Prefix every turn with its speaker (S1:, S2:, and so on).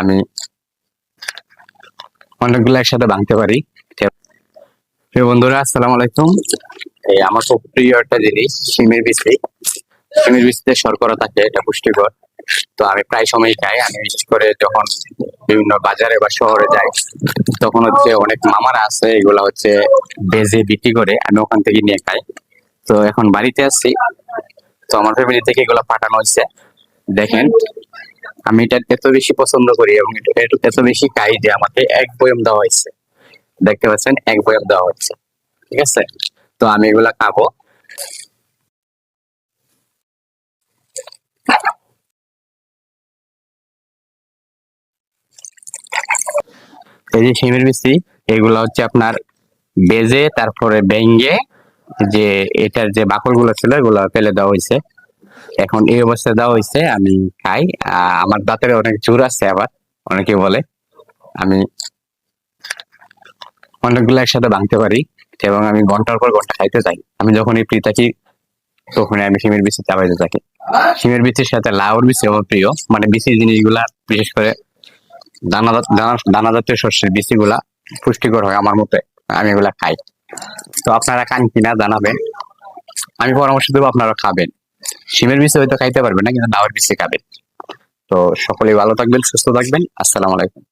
S1: আমি অনেকগুলো একসাথে ভাঙতে পারি। বন্ধুরা, আসসালামু আলাইকুম। এই আমার খুব প্রিয় একটা জিনিস শিমের বিচি। শিমের বিচিতে শর্করা থাকে, এটা পুষ্টিকর। তো আমি প্রায় সময় খাই। আমি বিশেষ করে যখন বিভিন্ন বাজারে বা শহরে যাই, তখন হচ্ছে অনেক মামারা আছে, এগুলা হচ্ছে বেজে বিক্রি করে, আমি ওখান থেকে নিয়ে খাই। তো এখন বাড়িতে আসছি তো আমার ফ্যামিলি থেকে এগুলা পাঠানো হয়েছে। দেখেন, আমি এটা এত বেশি পছন্দ করি এবং এত- বেশি খাই যে আমাকে এক বয়ম দেওয়া হয়েছে। দেখতে পাচ্ছেন, এক বয়ম দেওয়া হচ্ছে ঠিক আছে? তো আমি এগুলা খাব। এই যে শিমের বিচি এগুলো হচ্ছে আপনার বেজে, তারপরে বেঙ্গে যে এটার যে বাকলগুলো ছিল, এগুলো ফেলে দেওয়া হয়েছে। এখন এই অবস্থায় দেওয়া হয়েছে, আমি খাই। আমার দাঁতের অনেক জোর আছে আবার, অনেকে বলে। আমি অনেকগুলো একসাথে ভাঙতে পারি এবং আমি ঘণ্টার পর ঘণ্টা খাইতে চাই। আমি যখনই ফ্রি থাকি, তখনই আমি শিমের বিচি চাপাইতে থাকি। শিমের বিচির সাথে লাউর বিচি আমার প্রিয় মানে বিচি জিনিসগুলা, বিশেষ করে দানা দানা দানা জাতীয় শস্যের বিচিগুলা পুষ্টিকর হয় আমার মতে। আমি এগুলা খাই। তো আপনারা খান কিনা জানাবেন। আমি পরামর্শ দেবো, আপনারা খাবেন। শিমের বিচি হয়তো খাইতে পারবেন না, কিন্তু ডাওয়ার বিষয়ে খাবেন। তো সকলেই ভালো থাকবেন, সুস্থ থাকবেন। আসসালামু আলাইকুম।